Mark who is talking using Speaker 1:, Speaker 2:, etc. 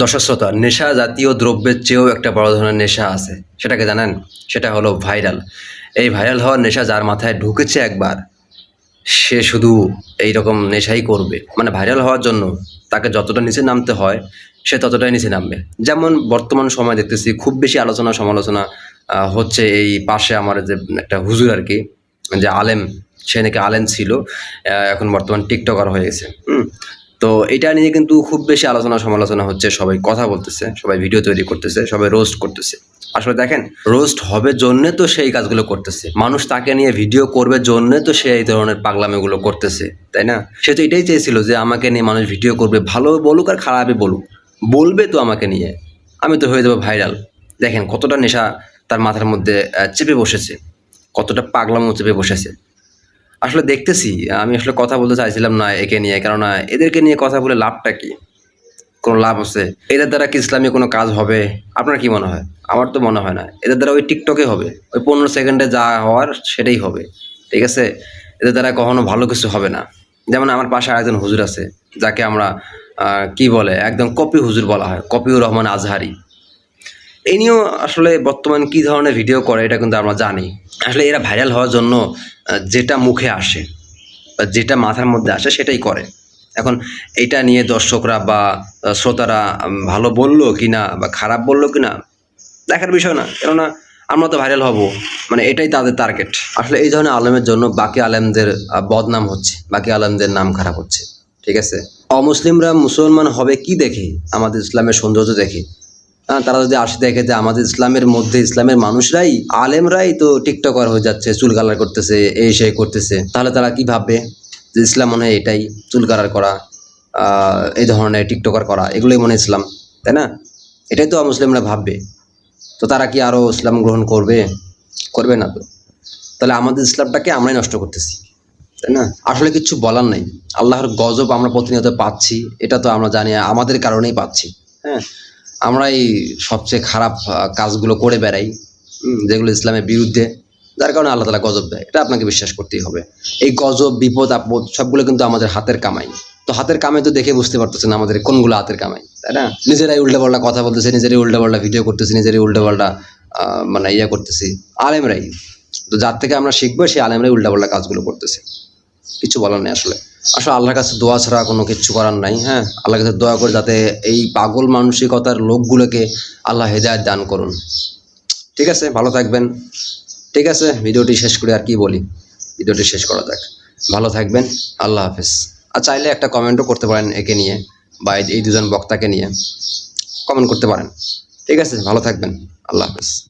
Speaker 1: দর্শক নেশা জাতীয় দ্রব্যের চেয়েও একটা বড় ধরনের নেশা আছে। সেটাকে জানেন? সেটা হলো ভাইরাল। এই ভাইরাল হওয়ার নেশা যার মাথায় ঢুকেছে একবার, সে শুধু এই রকম নেশাই করবে। মানে ভাইরাল হওয়ার জন্য তাকে যতটা নিচে নামতে হয়, সে ততটাই নিচে নামবে। যেমন বর্তমান সময় দেখতেছি, খুব বেশি আলোচনা সমালোচনা হচ্ছে এই পাশে আমার যে একটা হুজুর আর কি, যে আলেম, সে নাকি আলেম ছিল এখন বর্তমান টিকটকার হয়ে গেছে। হুম? তো এটা নিয়ে কিন্তু খুব বেশি আলোচনা সমালোচনা হচ্ছে, সবাই কথা বলতেছে, সবাই ভিডিও তৈরি করতেছে, সবাই রোস্ট করতেছে। আসলে দেখেন রোস্ট হবে জন্যে তো সেই কাজগুলো করতেছে। মানুষ তাকে নিয়ে ভিডিও করবে জন্যে তো সে এই ধরনের পাগলামিগুলো করতেছে, তাই না? সে তো এটাই চেয়েছিল যে আমাকে নিয়ে মানুষ ভিডিও করবে, ভালো বলুক আর খারাপই বলুক। বলবে তো আমাকে নিয়ে। আমি তো হয়ে যাব ভাইরাল দেখেন কতটা নেশা তার মাথার মধ্যে চেপে বসেছে, কতটা পাগলামো চেপে বসেছে। আসলে দেখতেছি, আমি আসলে কথা বলতে চাইছিলাম না একে নিয়ে, কেননা এদেরকে নিয়ে কথা বলে লাভটা কি? কোনো লাভ আছে? এদের দ্বারা কি ইসলামী কোনো কাজ হবে? আপনার কি মনে হয়? আমার তো মনে হয় না। এদের দ্বারা ওই টিকটকে হবে। ওই পনেরো সেকেন্ডে যা হওয়ার সেটাই হবে। ঠিক আছে? এদের দ্বারা কখনো ভালো কিছু হবে না। যেমন আমার পাশে আরেকজন হুজুর আছে, যাকে আমরা কি বলে? একদম কপি হুজুর বলা হয়। কপিউর রহমান আজহারি। এই নিয়েও আসলে বর্তমান কি ধরনের ভিডিও করে, এটা কিন্তু আমরা জানি। আসলে এরা ভাইরাল হওয়ার জন্য যেটা মুখে আসে বা যেটা মাথার মধ্যে আসে সেটাই করে। এখন এটা নিয়ে দর্শকরা বা শ্রোতারা ভালো বলল কি না বা খারাপ বলল কি না দেখার বিষয় না। কেননা আমরা তো ভাইরাল হব মানে এটাই তাদের টার্গেট আসলে এই ধরনের আলেমের জন্য বাকি আলেমদের বদনাম হচ্ছে, বাকি আলেমদের নাম খারাপ হচ্ছে। ঠিক আছে? অমুসলিমরা মুসলমান হবে কি দেখে? আমাদের ইসলামের সৌন্দর্য দেখে। তারা যদি আসে দেখে যে আমাদের ইসলামের মধ্যে ইসলামের মানুষরাই আলেমরাই তো টিকটকার হয়ে যাচ্ছে, চুল কালার করতেছে, এই সেই করতেছে, তাহলে তারা কি ভাববে? যে ইসলাম মনে হয় এটাই চুল কালার করা এই ধরনের টিকটকার করা, এগুলোই মনে ইসলাম, তাই না? এটাই তো মুসলিমরা ভাববে। তো তারা কি আরও ইসলাম গ্রহণ করবে? করবে না তো। তাহলে আমাদের ইসলামটাকে আমরাই নষ্ট করতেছি, তাই না? আসলে কিছু বলার নেই। আল্লাহর গজব আমরা প্রতিনিয়ত পাচ্ছি, এটা তো আমরা জানি, আমাদের কারণেই পাচ্ছি হ্যাঁ? আমরাই সবচেয়ে খারাপ কাজগুলো করে বেড়াই যেগুলো ইসলামের বিরুদ্ধে, যার কারণে আল্লাহ তালা গজব দেয়, এটা আপনাকে বিশ্বাস করতেই হবে। এই গজব, বিপদ, আপদ, সবগুলো কিন্তু আমাদের হাতের কামাই। তো হাতের কামাই তো দেখে বুঝতে পারতেছেন আমাদের কোনগুলো হাতের কামাই, তাই না? নিজেরাই উল্টাপাল্টা কথা বলতেছে, নিজেরাই উল্টাপাল্টা ভিডিও করতেছি, নিজেরাই উল্টাপাল্টা মানে ইয়ে করতেছি। আলেমরাই। তো যার থেকে আমরা শিখব, সেই আলেমরাই উল্টাপাল্টা কাজগুলো করতেছে। কিছু বলার নেই আসলে। আসলে আল্লাহর কাছে দোয়া ছাড়া কোনো কিছু করার নাই হ্যাঁ? আল্লাহর কাছে দোয়া করে যাতে এই পাগল মানসিকতার লোকগুলোকে আল্লাহ হেদায়ত দান করুন। ঠিক আছে, ভালো থাকবেন। ঠিক আছে, ভিডিওটি শেষ করে আর কি বলি? ভিডিওটি শেষ করা যাক। ভালো থাকবেন, আল্লাহ হাফেজ। আর চাইলে একটা কমেন্টও করতে পারেন একে নিয়ে, বা এই- দুজন বক্তাকে নিয়ে। কমেন্ট করতে পারেন। ঠিক আছে, ভালো থাকবেন, আল্লাহ হাফেজ।